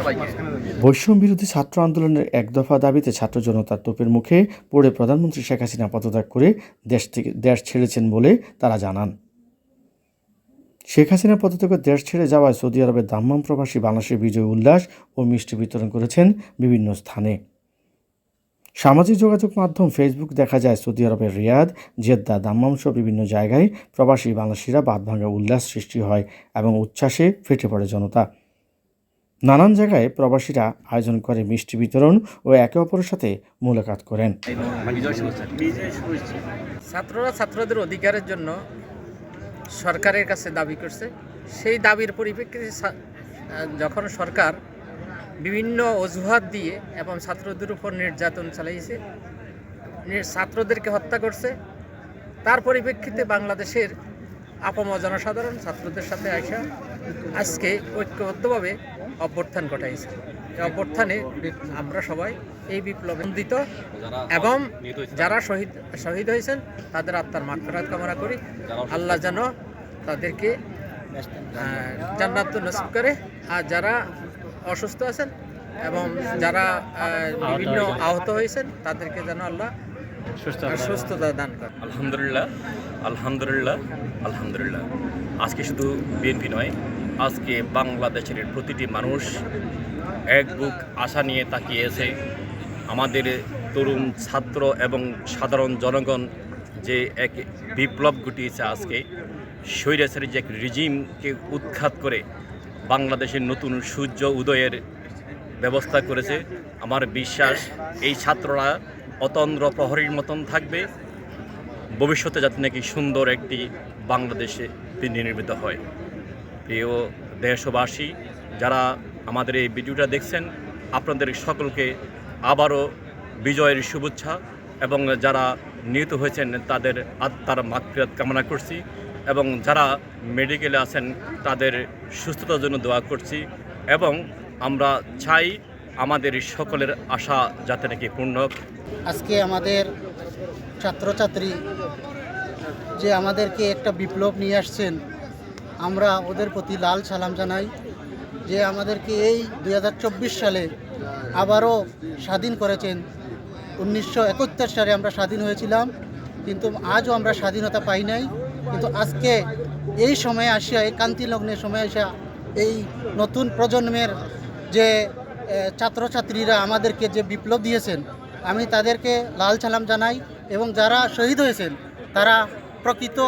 সবাইকে। বৈষম্য বিরোধী ছাত্র আন্দোলনের এক দফা দাবিতে ছাত্র জনতার তোপের মুখে পড়ে প্রধানমন্ত্রী শেখ হাসিনা পদত্যাগ করে দেশ থেকে দেশ ছেড়েছেন বলে তারা জানান। শেখ হাসিনা পদত্যাগে দেশ ছেড়ে যাওয়ায় সৌদি আরবের দাম্মাম প্রবাসী বাংলাদেশের বিজয় উল্লাস ও মিষ্টি বিতরণ করেছেন বিভিন্ন স্থানে। সামাজিক যোগাযোগ মাধ্যম ফেসবুক দেখা যায় সৌদি আরবের রিয়াদ, জেদ্দা, দাম্মাম সহ বিভিন্ন জায়গায় প্রবাসী বাংলাদেশিরা বাদ ভাঙা উল্লাস সৃষ্টি হয় এবং উচ্ছ্বাসে ফেটে পড়ে জনতা। নানান জায়গায় প্রবাসীরা আয়োজন করে মিষ্টি বিতরণ ও একে অপরের সাথে মোলাকাত করেন। ছাত্ররা ছাত্রদের অধিকারের জন্য সরকারের কাছে দাবি করছে। সেই দাবির পরিপ্রেক্ষিতে যখন সরকার বিভিন্ন অজুহাত দিয়ে এবং ছাত্রদের উপর নির্যাতন চালিয়েছে ছাত্রদেরকে হত্যা করছে, তার পরিপ্রেক্ষিতে বাংলাদেশের আপম জনসাধারণ ছাত্রদের সাথে আসা আজকে ঐক্যবদ্ধভাবে অভ্যর্থান ঘটাইছে। অভ্যর্থানে আমরা সবাই এই বিপ্লবে এবং যারা শহীদ শহীদ হয়েছেন, তাদের আত্মার মাগফিরাত কামনা করি। আল্লাহ যেন তাদেরকে জান্নাত নসিব করে। আর যারা অসুস্থ আছেন এবং যারা বিভিন্ন আহত হয়েছেন, তাদেরকে যেন আল্লাহ সুস্থতা দান করে। আলহামদুলিল্লাহ আলহামদুলিল্লাহ আলহামদুলিল্লাহ। আজকে শুধু বিএনপি নয় আজকে বাংলাদেশের প্রতিটি মানুষ এক বুক আশা নিয়ে তাকিয়েছে আমাদের তরুণ ছাত্র এবং সাধারণ জনগণ যে এক বিপ্লব ঘটিয়েছে আজকে স্বৈরাচারী যে এক রিজিমকে উৎখাত করে বাংলাদেশের নতুন সূর্য উদয়ের ব্যবস্থা করেছে আমার বিশ্বাস এই ছাত্ররা অতন্দ্র প্রহরীর মতন থাকবে। ভবিষ্যতে যাতে নাকি সুন্দর একটি বাংলাদেশে তিনি নির্মিত হয়। প্রিয় দেশবাসী, যারা আমাদের এই ভিডিওটা দেখছেন, আপনাদের সকলকে আবারও বিজয়ের শুভেচ্ছা এবং যারা নিহত হয়েছেন, তাদের আত্মার মাতৃয়াত কামনা করছি এবং যারা মেডিকেলে আছেন, তাদের সুস্থতার জন্য দোয়া করছি এবং আমরা চাই আমাদের সকলের আশা যাতে নাকি পূর্ণ আজকে আমাদের ছাত্রছাত্রী যে আমাদেরকে একটা বিপ্লব নিয়ে আসছেন, আমরা ওদের প্রতি লাল সালাম জানাই যে আমাদেরকে এই দুই হাজার চব্বিশ সালে আবারও স্বাধীন করেছেন। উনিশশো একাত্তর সালে আমরা স্বাধীন হয়েছিলাম, কিন্তু আজও আমরা স্বাধীনতা পাই নাই। কিন্তু আজকে এই সময়ে আসিয়া, এই কান্তি লগ্নের সময় আসা এই নতুন প্রজন্মের যে ছাত্রছাত্রীরা আমাদেরকে যে বিপ্লব দিয়েছেন আমি তাদেরকে লাল সালাম জানাই এবং যারা শহীদ হয়েছেন তারা প্রকৃত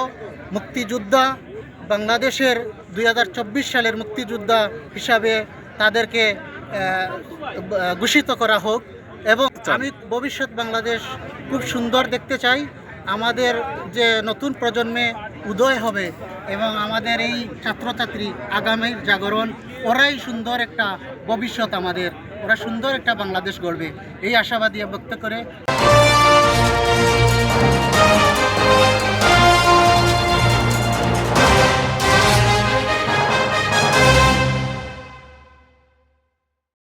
মুক্তিযোদ্ধা বাংলাদেশের দু হাজার চব্বিশ সালের মুক্তিযোদ্ধা হিসাবে তাদেরকে ঘোষিত করা হোক এবং আমি ভবিষ্যৎ বাংলাদেশ খুব সুন্দর দেখতে চাই। আমাদের যে নতুন প্রজন্মে উদয় হবে এবং আমাদের এই ছাত্রছাত্রী আগামীর জাগরণ, ওরাই সুন্দর একটা ভবিষ্যৎ আমাদের, ওরা সুন্দর একটা বাংলাদেশ গড়বে। এই আশাবাদী ব্যক্ত করে